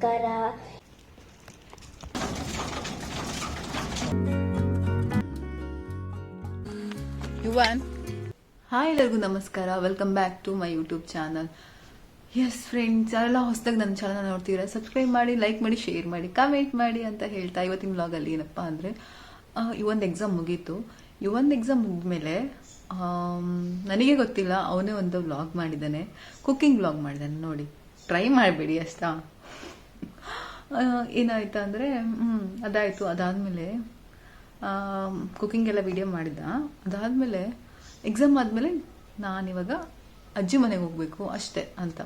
ನಮಸ್ಕಾರ ಯುವನ್. ಹಾಯ್ ಎಲ್ಲರಿಗೂ ನಮಸ್ಕಾರ. Welcome back to my YouTube channel yes friends ಯಾರೆಲ್ಲ ಹೊಸದಾಗಿ ನನ್ನ ಚಾನಲ್ ನೋಡ್ತೀರಾ ಸಬ್ಸ್ಕ್ರೈಬ್ ಮಾಡಿ ಲೈಕ್ ಮಾಡಿ ಶೇರ್ ಮಾಡಿ ಕಾಮೆಂಟ್ ಮಾಡಿ ಅಂತ ಹೇಳ್ತಾ ಇವತ್ತಿನ ವ್ಲಾಗಲ್ಲಿ ಏನಪ್ಪ ಅಂದರೆ ಈ ಒಂದು ಎಕ್ಸಾಮ್ ಮುಗೀತು. ಈ ಒಂದು ಎಕ್ಸಾಮ್ ಮುಗಿದ್ಮೇಲೆ ನನಗೆ ಗೊತ್ತಿಲ್ಲ ಅವನೇ ಒಂದು ವ್ಲಾಗ್ ಮಾಡಿದ್ದಾನೆ. ಕುಕ್ಕಿಂಗ್ ವ್ಲಾಗ್ ಮಾಡಿದ್ದಾನೆ ನೋಡಿ. ಟ್ರೈ ಮಾಡಬೇಡಿ ಅಷ್ಟಾ. ಏನಾಯ್ತು ಅಂದರೆ ಅದಾಯಿತು, ಅದಾದಮೇಲೆ ಕುಕಿಂಗ್ ಎಲ್ಲ ವಿಡಿಯೋ ಮಾಡಿದ್ದ. ಅದಾದಮೇಲೆ ಎಕ್ಸಾಮ್ ಆದಮೇಲೆ ನಾನಿವಾಗ ಅಜ್ಜಿ ಮನೆಗೆ ಹೋಗಬೇಕು, ಅಷ್ಟೇ ಅಂತ.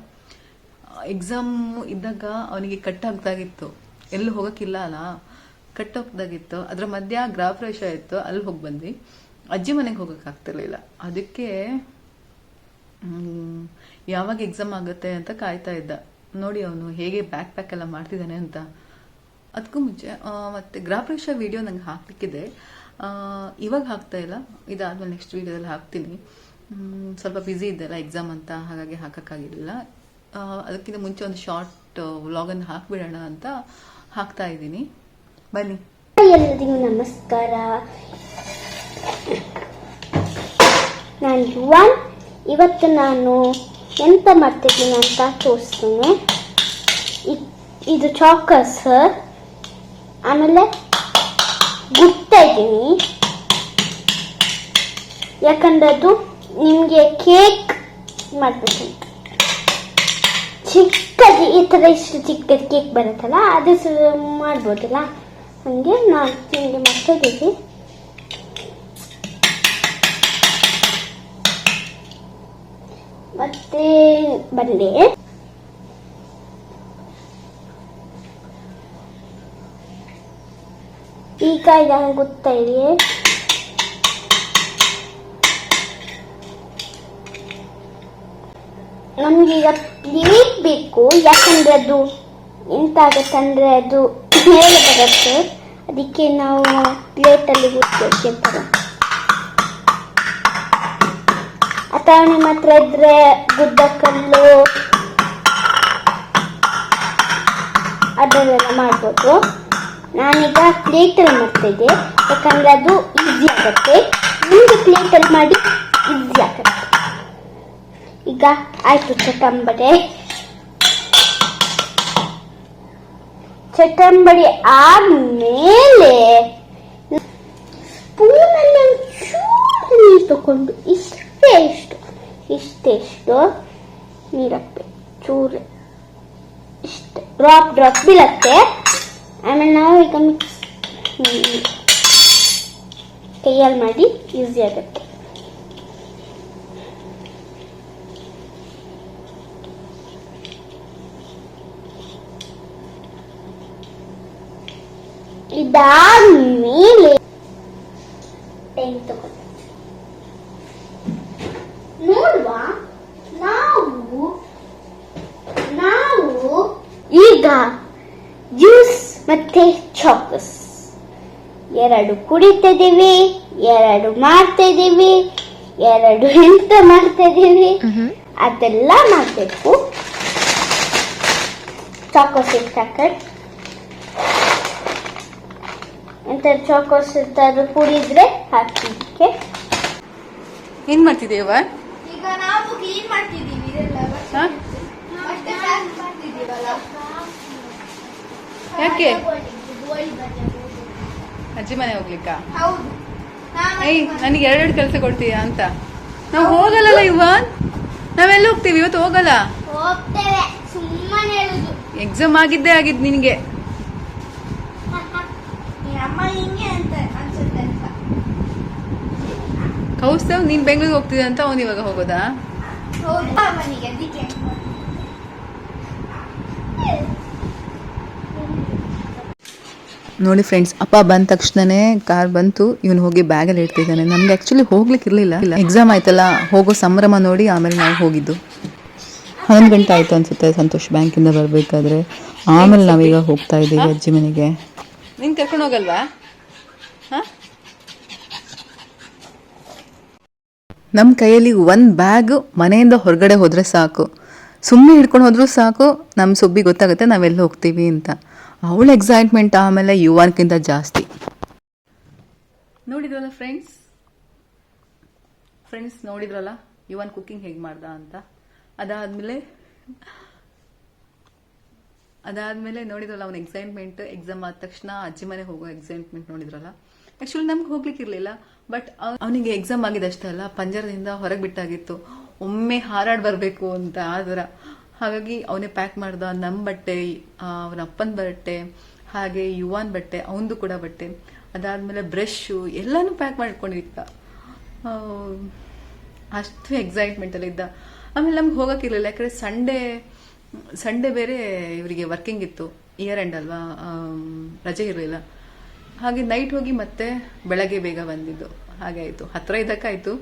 ಎಕ್ಸಾಮ್ ಇದ್ದಾಗ ಅವನಿಗೆ ಕಟ್ ಆಗ್ದಾಗಿತ್ತು. ಎಲ್ಲೂ ಹೋಗೋಕ್ಕಿಲ್ಲ ಅಲ್ಲ? ಕಟ್ ಹೋಗ್ದಾಗಿತ್ತು ಅದರ ಮಧ್ಯ ಗೃಹಪ್ರವೇಶ ಇತ್ತು ಅಲ್ಲಿ ಹೋಗಿ ಬಂದ್ವಿ. ಅಜ್ಜಿ ಮನೆಗೆ ಹೋಗೋಕ್ಕಾಗ್ತಿರ್ಲಿಲ್ಲ ಅದಕ್ಕೆ ಯಾವಾಗ ಎಕ್ಸಾಮ್ ಆಗುತ್ತೆ ಅಂತ ಕಾಯ್ತಾ ಇದ್ದ. ನೋಡಿ ಅವನು ಹೇಗೆ ಬ್ಯಾಕ್ ಪ್ಯಾಕ್ ಎಲ್ಲ ಮಾಡ್ತಿದ್ದಾನೆ ಅಂತ. ಅದಕ್ಕೂ ಮುಂಚೆ ಮತ್ತೆ ಗೃಹಪ್ರವೇಶ ವಿಡಿಯೋ ನಂಗೆ ಹಾಕ್ಲಿಕ್ಕಿದೆ. ಇವಾಗ ಹಾಕ್ತಾ ಇಲ್ಲ. ಇದಾದ್ಮೇಲೆ ನೆಕ್ಸ್ಟ್ ವಿಡಿಯೋದಲ್ಲಿ ಹಾಕ್ತೀನಿ. ಸ್ವಲ್ಪ ಬ್ಯುಸಿ ಇದ್ದಲ್ಲ ಎಕ್ಸಾಮ್ ಅಂತ, ಹಾಗಾಗಿ ಹಾಕೋಕ್ಕಾಗಿರಲಿಲ್ಲ. ಅದಕ್ಕಿಂತ ಮುಂಚೆ ಒಂದು ಶಾರ್ಟ್ ವ್ಲಾಗನ್ನು ಹಾಕ್ಬಿಡೋಣ ಅಂತ ಹಾಕ್ತಾ ಇದ್ದೀನಿ. ಬನ್ನಿ. ಎಲ್ಲರಿಗೂ ನಮಸ್ಕಾರ. ನಾನು ಇವತ್ತು ನಾನು ಎಂತ ಮಾಡ್ತಿದ್ದೀನಿ ಅಂತ ತೋರಿಸ್ತೀನಿ. ಇದು ಚಾಕಸ್ ಆಮೇಲೆ ಗುಡ್ತಾ ಇದ್ದೀನಿ. ಯಾಕಂದ್ರೆ ಅದು ನಿಮಗೆ ಕೇಕ್ ಮಾಡಬೇಕು. ಚಿಕ್ಕದು, ಈ ಥರ ಇಷ್ಟು ಚಿಕ್ಕದು ಕೇಕ್ ಬರುತ್ತಲ್ಲ, ಅದು ಮಾಡ್ಬೋದಲ್ಲ? ಹಂಗೆ ನಾನು ನಿಮಗೆ ಮಾಡ್ತಾ ಇದ್ದೀವಿ ಮತ್ತೆ ಬಂದೆ ಈಗ ಇದನ್ನು ಗೊತ್ತಾ ಇದೆ ನಮ್ಗೀಗ ಪ್ಲೇಟ್ ಬೇಕು. ಯಾಕಂದ್ರೆ ಅದು ಎಂತ ತಂದ್ರೆ ಅದು ಮೇಲೆ ಬರುತ್ತೆ. ಅದಕ್ಕೆ ನಾವು ಪ್ಲೇಟಲ್ಲಿ ಗುಡ್ಬೇಕಿರ್ತಾರೆ ಅಥವಾ ಮಾತ್ರ ಇದ್ರೆ ಗುಡ್ಡ ಕಲ್ಲು ಅದನ್ನೆಲ್ಲ ಮಾಡ್ಬೋದು. ನಾನೀಗ ಪ್ಲೇಟಲ್ಲಿ ಮಾಡ್ತಿದ್ದೆ ಯಾಕಂದ್ರೆ ಅದು ಈಸಿ ಆಗುತ್ತೆ. ನಿಮಗೆ ಪ್ಲೇಟಲ್ಲಿ ಮಾಡಿ ಈಸಿ ಆಗುತ್ತೆ. ಈಗ ಆಯಿತು ಚಟಂಬಡೆ. ಚಟಂಬಡಿ ಆದ್ಮೇಲೆ ಸ್ಪೂನಲ್ಲಿ ಒಂಚೂರು ನೀರು ತಗೊಂಡು ಇಷ್ಟೇ ಇಷ್ಟು ಇಷ್ಟೆಷ್ಟು ನೀರು ಹಾಕ್ಬೇಕು ಚೂರು ಇಷ್ಟೇ ಡ್ರಾಪ್ ಡ್ರಾಪ್ ಬೀಳತ್ತೆ ಆಮೇಲೆ ನಾವು ಈಗ ಮಿಕ್ಸ್ ಕೈಯಲ್ಲಿ ಮಾಡಿ ಈಸಿ ಆಗುತ್ತೆ. ಇದಾದ್ಮೇಲೆ ಟೈಮ್ ತಗೊಂಡು ನೋಡುವ? ನಾವು ನಾವು ಈಗ ಜ್ಯೂಸ್ ಮತ್ತೆ ಚಾಕಸ್ ಎರಡು ಕುಡಿತಿದ್ದೀವಿ ಎರಡು ಮಾಡ್ತಾ ಇದೀವಿ ಎರಡು ಎಂತ ಮಾಡ್ತಾ ಇದೀವಿ ಅದೆಲ್ಲ ಮಾಡಬೇಕು. ಚಾಕೋಸ್ ಪ್ಯಾಕೆಟ್ ಎಂತ ಚಾಕೋಸ್ ಇರ್ತಾದ್ರು ಕುಡಿದ್ರೆ ಹಾಕಿದ್ದಕ್ಕೆ ಏನ್ ಮಾಡ್ತಿದ್ದೀವ ಕ್ಲೀನ್ ಮಾಡ್ತಿದ್ದೀವಿ ಇದೆಲ್ಲ ಪ್ಯಾಕ್ ಯಾಕೆ? ಅಜ್ಜಿ ಮನೆ ಹೋಗ್ಲಿಕ್ಕಾ? ಹೌದು. ಏಯ್ ನನಗೆ ಎರಡೆರಡು ಕೆಲಸ ಕೊಡ್ತೀಯಾ ಅಂತ? ನಾವು ಹೋಗಲ್ಲಲ್ಲ ಇವನ್? ನಾವೆಲ್ಲ ಹೋಗ್ತೀವಿ ಇವತ್ತು ಹೋಗಲ್ಲ? ಹೋಗ್ತೇವೆ ಸುಮ್ಮನೆ ಹೇಳುದು ಎಕ್ಸಾಮ್ ಆಗಿದ್ದೇ ಆಗಿದ್ ನಿನಗೆ. ಕೌಸ್ತವ್ ನೀನ್ ಬೆಂಗಳೂರಿಗೆ ಹೋಗ್ತಿದ್ದೆ ಅಂತ ಅವನ್ ಇವಾಗ ಹೋಗೋದಾ? ಅದಕ್ಕೆ. ನೋಡಿ ಫ್ರೆಂಡ್ಸ್ ಅಪ್ಪ ಬಂದ ತಕ್ಷಣನೇ ಕಾರ್ ಬಂತು. ಇವನು ಹೋಗಿ ಬ್ಯಾಗಲ್ಲಿ ಇಡ್ತಿದ್ದಾನೆ. ನಮ್ಗೆ ಆ್ಯಕ್ಚುಲಿ ಹೋಗ್ಲಿಕ್ಕೆ ಇರಲಿಲ್ಲ. ಎಕ್ಸಾಮ್ ಆಯ್ತಲ್ಲ ಹೋಗೋ ಸಂಭ್ರಮ ನೋಡಿ ಆಮೇಲೆ ನಾವು ಹೋಗಿದ್ದು. ಹನ್ನೊಂದು ಗಂಟೆ ಆಯಿತು ಅನ್ಸುತ್ತೆ ಸಂತೋಷ್ ಬ್ಯಾಂಕಿಂದ ಬರಬೇಕಾದ್ರೆ. ಆಮೇಲೆ ನಾವೀಗ ಹೋಗ್ತಾ ಇದ್ದೀವಿ ಅಜ್ಜಿ ಮನೆಗೆ. ನೀನು ಕರ್ಕೊಂಡು ಹೋಗಲ್ವಾ? ನಮ್ಮ ಕೈಯಲ್ಲಿ ಒಂದು ಬ್ಯಾಗ್ ಮನೆಯಿಂದ ಹೊರಗಡೆ ಹೋದರೆ ಸಾಕು. ಸುಮ್ಮನೆ ಹಿಡ್ಕೊಂಡು ಹೋದರೂ ಸಾಕು ನಮ್ಮ ಸುಬ್ಬಿ ಗೊತ್ತಾಗುತ್ತೆ ನಾವೆಲ್ಲ ಹೋಗ್ತೀವಿ ಅಂತ. ಅವಳ ಎಕ್ಸೈಟ್ಮೆಂಟ್ ಆಮೇಲೆ ಯುವನ್ಕಿಂತ ಜಾಸ್ತಿ. ನೋಡಿದ್ರಲ್ಲ ಫ್ರೆಂಡ್ಸ್ ಫ್ರೆಂಡ್ಸ್ ನೋಡಿದ್ರಲ್ಲ, ಯುವನ್ ಕುಕ್ಕಿಂಗ್ ಹೇಗೆ ಮಾಡ್ದ ಅಂತ? ಅದಾದಮೇಲೆ ಅದಾದಮೇಲೆ ನೋಡಿದ್ರಲ್ಲ ಅವನ ಎಕ್ಸೈಟ್ಮೆಂಟ್ ಎಕ್ಸಾಮ್ ಆದ ತಕ್ಷಣ ಅಜ್ಜಿ ಮನೆ ಹೋಗೋ ಎಕ್ಸೈಟ್ಮೆಂಟ್ ನೋಡಿದ್ರಲ್ಲ? ಆ್ಯಕ್ಚುಲಿ ನಮ್ಗೆ ಹೋಗ್ಲಿಕ್ಕೆ ಇರಲಿಲ್ಲ. ಬಟ್ ಅವನಿಗೆ ಎಕ್ಸಾಮ್ ಆಗಿದೆ ಅಷ್ಟೇ ಅಲ್ಲ, ಪಂಜರದಿಂದ ಹೊರಗೆ ಬಿಟ್ಟಾಗಿತ್ತು. ಒಮ್ಮೆ ಹಾರಾಡ್ ಬರಬೇಕು ಅಂತ ಆ ಥರ. ಹಾಗಾಗಿ ಅವನೇ ಪ್ಯಾಕ್ ಮಾಡ್ದ ನಮ್ಮ ಬಟ್ಟೆ ಅವನ ಅಪ್ಪನ ಬಟ್ಟೆ, ಹಾಗೆ ಯುವಾನ್ ಬಟ್ಟೆ ಅವನದು ಕೂಡ ಬಟ್ಟೆ. ಅದಾದ್ಮೇಲೆ ಬ್ರಷು ಎಲ್ಲನೂ ಪ್ಯಾಕ್ ಮಾಡ್ಕೊಂಡಿದ್ದ. ಅಷ್ಟು ಅಷ್ಟು ಎಕ್ಸೈಟ್ಮೆಂಟಲ್ಲಿ ಇದ್ದ. ಆಮೇಲೆ ನಮ್ಗೆ ಹೋಗೋಕ್ಕಿರಲಿಲ್ಲ ಯಾಕಂದರೆ ಸಂಡೇ ಸಂಡೇ ಬೇರೆ ಇವರಿಗೆ ವರ್ಕಿಂಗ್ ಇತ್ತು. ಇಯರ್ ಎಂಡ್ ಅಲ್ವಾ? ರಜೆ ಇರಲಿಲ್ಲ. ಹಾಗೆ ನೈಟ್ ಹೋಗಿ ಮತ್ತೆ ಬೆಳಗ್ಗೆ ಬೇಗ ಬಂದಿದ್ದು. ಹಾಗೆ ಆಯಿತು. ಹತ್ತಿರ ಇದ್ದಕ್ಕಾಯಿತು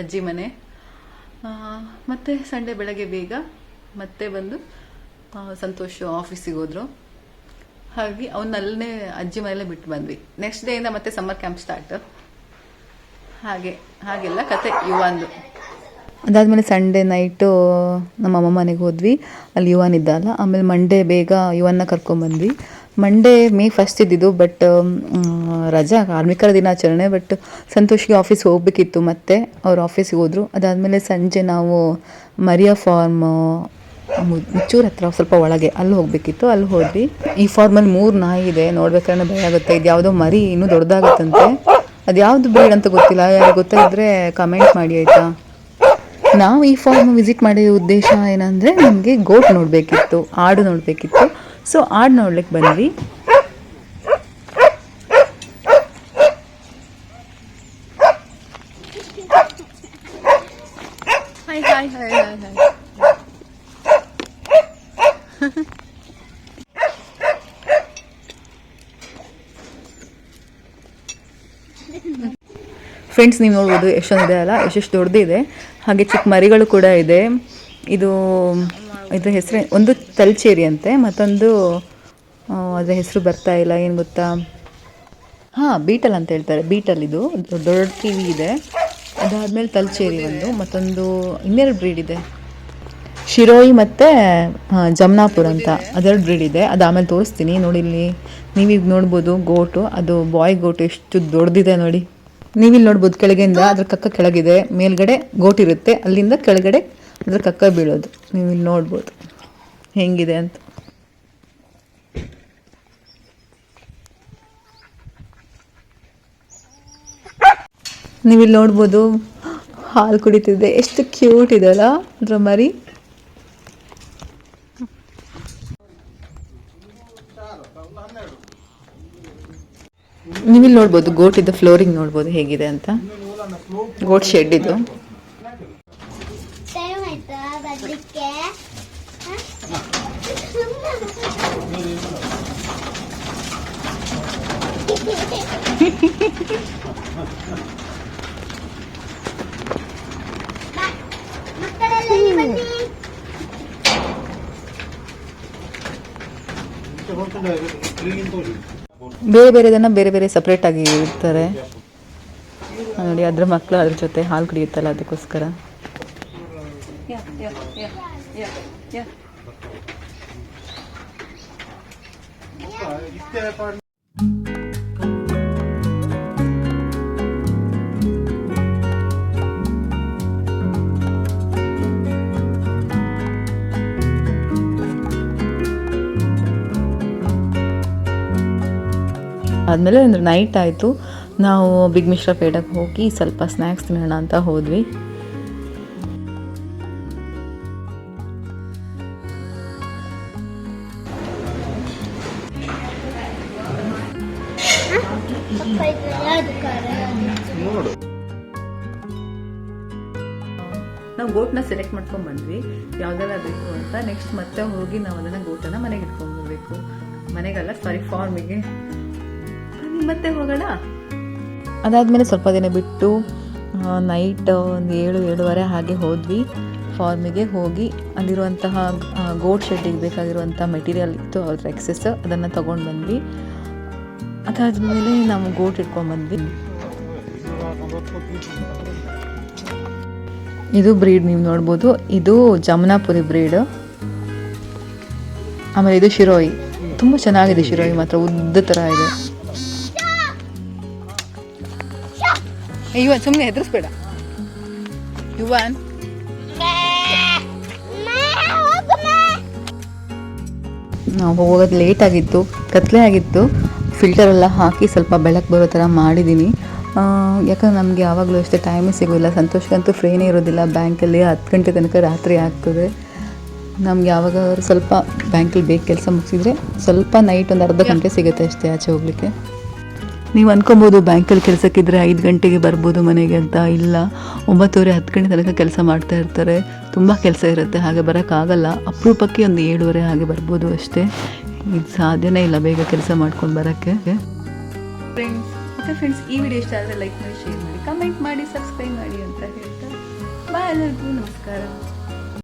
ಅಜ್ಜಿ ಮನೆ. ಮತ್ತೆ ಸಂಡೇ ಬೆಳಗ್ಗೆ ಬೇಗ ಮತ್ತೆ ಬಂದು ಸಂತೋಷ್ ಆಫೀಸಿಗೆ ಹೋದ್ರು. ಹಾಗೆ ಅವನ್ನಲ್ಲೇ ಅಜ್ಜಿ ಮನೆಯಲ್ಲೇ ಬಿಟ್ಟು ಬಂದ್ವಿ. ನೆಕ್ಸ್ಟ್ ಡೇ ಇಂದ ಮತ್ತೆ ಸಮ್ಮರ್ ಕ್ಯಾಂಪ್ ಸ್ಟಾರ್ಟ್ ಹಾಗೆ, ಹಾಗೆಲ್ಲ ಕತೆ ಯುವಾನ್ದು. ಅದಾದಮೇಲೆ ಸಂಡೇ ನೈಟು ನಮ್ಮ ಅಮ್ಮ ಮನೆಗೆ ಹೋದ್ವಿ. ಅಲ್ಲಿ ಯುವನ್ ಇದ್ದಲ್ಲ. ಆಮೇಲೆ ಮಂಡೇ ಬೇಗ ಯುವನ್ನ ಕರ್ಕೊಂಬಂದ್ವಿ. ಮಂಡೇ ಮೇ ಫಸ್ಟ್ ಇದ್ದಿದ್ದು ಬಟ್ ರಜಾ, ಕಾರ್ಮಿಕರ ದಿನಾಚರಣೆ ಬಟ್ ಸಂತೋಷ್ಗೆ ಆಫೀಸ್ ಹೋಗ್ಬೇಕಿತ್ತು ಮತ್ತೆ ಅವ್ರು ಆಫೀಸಿಗೆ ಹೋದರು. ಅದಾದಮೇಲೆ ಸಂಜೆ ನಾವು ಮರಿಯಾ ಫಾರ್ಮ್ ಮುಚ್ಚೂರ್ ಹತ್ರ ಸ್ವಲ್ಪ ಒಳಗೆ ಅಲ್ಲಿ ಹೋಗ್ಬೇಕಿತ್ತು. ಅಲ್ಲಿ ಹೋದ್ವಿ. ಈ ಫಾರ್ಮಲ್ಲಿ ಮೂರು ನಾಯಿ ಇದೆ. ನೋಡ್ಬೇಕಾದ್ರೆ ಭಯ ಆಗುತ್ತೆ. ಇದು ಯಾವುದೋ ಮರಿ ಇನ್ನೂ ದೊಡ್ಡದಾಗುತ್ತಂತೆ ಅದು ಯಾವುದು ಬ್ರೀಡ್ ಅಂತ ಗೊತ್ತಿಲ್ಲ. ಯಾರು ಗೊತ್ತಾಗಿದ್ರೆ ಕಮೆಂಟ್ ಮಾಡಿ, ಆಯಿತಾ? ನಾವು ಈ ಫಾರ್ಮ್ ವಿಸಿಟ್ ಮಾಡಿದ ಉದ್ದೇಶ ಏನಂದರೆ ನಮಗೆ ಗೋಟ್ ನೋಡಬೇಕಿತ್ತು, ಆಡು ನೋಡಬೇಕಿತ್ತು. ಸೊ ಆಡ್ ನೋಡ್ಲಿಕ್ಕೆ ಬಂದ್ವಿ. ಫ್ರೆಂಡ್ಸ್ ನೀವು ನೋಡ್ಬೋದು ಎಷ್ಟೊಂದಿದೆ ಅಲ್ಲ? ಎಷ್ಟೆಷ್ಟು ದೊಡ್ಡದಿದೆ ಹಾಗೆ ಚಿಕ್ಕ ಮರಿಗಳು ಕೂಡ ಇದೆ. ಇದು ಇದ್ರ ಹೆಸರು, ಒಂದು ತಲ್ಚೇರಿ ಅಂತೆ ಮತ್ತೊಂದು ಅದರ ಹೆಸರು ಬರ್ತಾ ಇಲ್ಲ, ಏನು ಗೊತ್ತಾ? ಹಾಂ, ಬೀಟಲ್ ಅಂತ ಹೇಳ್ತಾರೆ, ಬೀಟಲ್ ಇದು, ದೊಡ್ಡ ದೊಡ್ಡ ಟಿ ವಿ ಇದೆ. ಅದಾದಮೇಲೆ ತಲ್ಚೇರಿ ಒಂದು, ಮತ್ತೊಂದು ಇನ್ನೆರಡು ಬ್ರೀಡ್ ಇದೆ. ಶಿರೋಯಿ ಮತ್ತು ಜಮ್ನಾಪುರ್ ಅಂತ, ಅದೆರಡು ಬ್ರೀಡ್ ಇದೆ. ಅದು ಆಮೇಲೆ ತೋರಿಸ್ತೀನಿ, ನೋಡಿ ಇಲ್ಲಿ. ನೀವೀಗ ನೋಡ್ಬೋದು ಗೋಟು, ಅದು ಬಾಯ್ ಗೋಟು ಎಷ್ಟು ದೊಡ್ಡದಿದೆ ನೋಡಿ. ನೀವಿಲ್ಲಿ ನೋಡ್ಬೋದು ಕೆಳಗಿಂದ ಅದ್ರ ಕಕ್ಕ ಕೆಳಗಿದೆ, ಮೇಲ್ಗಡೆ ಗೋಟಿರುತ್ತೆ ಅಲ್ಲಿಂದ ಕೆಳಗಡೆ ಅದ್ರ ಕಕ್ಕ ಬೀಳೋದು. ನೀವು ಇಲ್ಲಿ ನೋಡ್ಬೋದು. ಹೆಂಗಿದೆ ಅಂತ. ನೀವಿಲ್ಲಿ ನೋಡ್ಬೋದು ಹಾಲು ಕುಡಿತಿದೆ. ಎಷ್ಟು ಕ್ಯೂಟ್ ಇದಲ್ಲ ಅದ್ರ ಮರಿ ನೀವಿಲ್ಲಿ ನೋಡ್ಬೋದು ಗೋಟಿದ್ದು ಫ್ಲೋರಿಂಗ್ ನೋಡ್ಬೋದು, ಹೇಗಿದೆ ಅಂತ. ಗೋಟ್ ಶೆಡ್ ಇದು ಟೈಮ್ ಆಯ್ತಾ ಬರ್ಲಿಕ್ಕೆ ಮಕ್ಕಳೆಲ್ಲ ಇಲ್ಲಿ ಬನ್ನಿ ಬೇರೆ ಬೇರೆದನ್ನ ಬೇರೆ ಬೇರೆ ಸಪ್ರೇಟ್ ಆಗಿ ಇರ್ತಾರೆ ನೋಡಿ, ಅದ್ರ ಮಕ್ಕಳು ಅದ್ರ ಜೊತೆ ಹಾಲು ಕುಡಿಯುತ್ತಲ್ಲ, ಅದಕ್ಕೋಸ್ಕರ. ಆದಮೇಲೆ ಒಂದು ನೈಟ್ ಆಯಿತು. ನಾವು ಬಿಗ್ ಮಿಶ್ರಾ ಪೇಟೆಗೆ ಹೋಗಿ ಸ್ವಲ್ಪ ಸ್ನ್ಯಾಕ್ಸ್ ತಿನ್ನೋಣ ಅಂತ ಹೋದ್ವಿ. ಕಾರ ನಾವು ಗೋಟ್ನ ಸೆಲೆಕ್ಟ್ ಮಾಡ್ಕೊಂಡು ಬಂದ್ವಿ ಯಾವ್ದೆಲ್ಲ ಬೇಕು ಅಂತ ನೆಕ್ಸ್ಟ್ ಮತ್ತೆ ಹೋಗಿ ನಾವು ಅದನ್ನು ಗೋಟನ್ನ ಮನೆಗೆ ಇಟ್ಕೊಂಡು ಬರಬೇಕು. ಮನೆಗಲ್ಲ ಸಾರಿ ಫಾರ್ಮಿಗೆ ಮತ್ತೆ ಹೋಗೋಣ? ಅದಾದಮೇಲೆ ಸ್ವಲ್ಪ ದಿನ ಬಿಟ್ಟು ನೈಟ್ ಒಂದು ಏಳು, ಏಳುವರೆ ಹಾಗೆ ಹೋದ್ವಿ. ಫಾರ್ಮಿಗೆ ಹೋಗಿ ಅಲ್ಲಿರುವಂತಹ ಗೋಟ್ ಶೆಡ್ಡಿಗೆ ಬೇಕಾಗಿರುವಂಥ ಮೆಟೀರಿಯಲ್ ಇತ್ತು ಅದ್ರ ಎಕ್ಸಸ್ ಅದನ್ನು ತೊಗೊಂಡು ಬಂದ್ವಿ. ಅದಾದಮೇಲೆ ನಾವು ಗೋಟ್ ಇಟ್ಕೊಂಡು ಬಂದ್ವಿ. ಇದು ಬ್ರೀಡ್ ನೀವು ನೋಡ್ಬೋದು. ಇದು ಜಮುನಾಪುರಿ ಬ್ರೀಡ್. ಆಮೇಲೆ ಇದು ಶಿರೋಯಿ. ತುಂಬ ಚೆನ್ನಾಗಿದೆ ಶಿರೋಯಿ ಮಾತ್ರ, ಉದ್ದ ಥರ ಇದೆ. ಯುವನ್ ಸುಮ್ಮನೆ ಹೆದರ್ಸ್ಬೇಡ. ಯುವನ್. ನಾವು ಹೋಗೋದು ಲೇಟ್ ಆಗಿತ್ತು, ಕತ್ಲೆ ಆಗಿತ್ತು. ಫಿಲ್ಟರ್ ಎಲ್ಲ ಹಾಕಿ ಸ್ವಲ್ಪ ಬೆಳಕು ಬರೋ ಥರ ಮಾಡಿದ್ದೀನಿ. ಯಾಕಂದ್ರೆ ನಮಗೆ ಯಾವಾಗಲೂ ಅಷ್ಟೇ ಟೈಮೇ ಸಿಗೋಲ್ಲ ಸಂತೋಷಕ್ಕಂತೂ ಫ್ರೀನೇ ಇರೋದಿಲ್ಲ. ಬ್ಯಾಂಕಲ್ಲಿ ಹತ್ತು ಗಂಟೆ ತನಕ ರಾತ್ರಿ ಆಗ್ತದೆ. ನಮ್ಗೆ ಯಾವಾಗ ಸ್ವಲ್ಪ ಬ್ಯಾಂಕಲ್ಲಿ ಬೇಗ ಕೆಲಸ ಮುಗಿಸಿದ್ರೆ ಸ್ವಲ್ಪ ನೈಟ್ ಒಂದು ಅರ್ಧ ಗಂಟೆ ಸಿಗುತ್ತೆ ಅಷ್ಟೇ ಆಚೆ ಹೋಗಲಿಕ್ಕೆ. ನೀವು ಅನ್ಕೊಬೋದು ಬ್ಯಾಂಕಲ್ಲಿ ಕೆಲಸಕ್ಕಿದ್ರೆ ಐದು ಗಂಟೆಗೆ ಬರ್ಬೋದು ಮನೆಗೆ ಅಂತ. ಇಲ್ಲ ಒಂಬತ್ತುವರೆ ಹತ್ತು ಗಂಟೆ ತನಕ ಕೆಲಸ ಮಾಡ್ತಾ ಇರ್ತಾರೆ. ತುಂಬ ಕೆಲಸ ಇರುತ್ತೆ. ಹಾಗೆ ಬರೋಕ್ಕಾಗಲ್ಲ. ಅಪರೂಪಕ್ಕೆ ಒಂದು ಏಳುವರೆ ಹಾಗೆ ಬರ್ಬೋದು ಅಷ್ಟೇ. ಇದು ಸಾಧ್ಯನೇ ಇಲ್ಲ ಬೇಗ ಕೆಲಸ ಮಾಡ್ಕೊಂಡು ಬರೋಕ್ಕೆ. ಫ್ರೆಂಡ್ಸ್ ಮತ್ತು ಫ್ರೆಂಡ್ಸ್ ಈ ವಿಡಿಯೋ ಇಷ್ಟ ಆದರೆ ಲೈಕ್ ಮಾಡಿ ಶೇರ್ ಮಾಡಿ ಕಮೆಂಟ್ ಮಾಡಿ ಸಬ್ಸ್ಕ್ರೈಬ್ ಮಾಡಿ ಅಂತ ಹೇಳ್ತಾ. ಬಾಯ್ ಎಲ್ಲರಿಗೂ, ನಮಸ್ಕಾರ.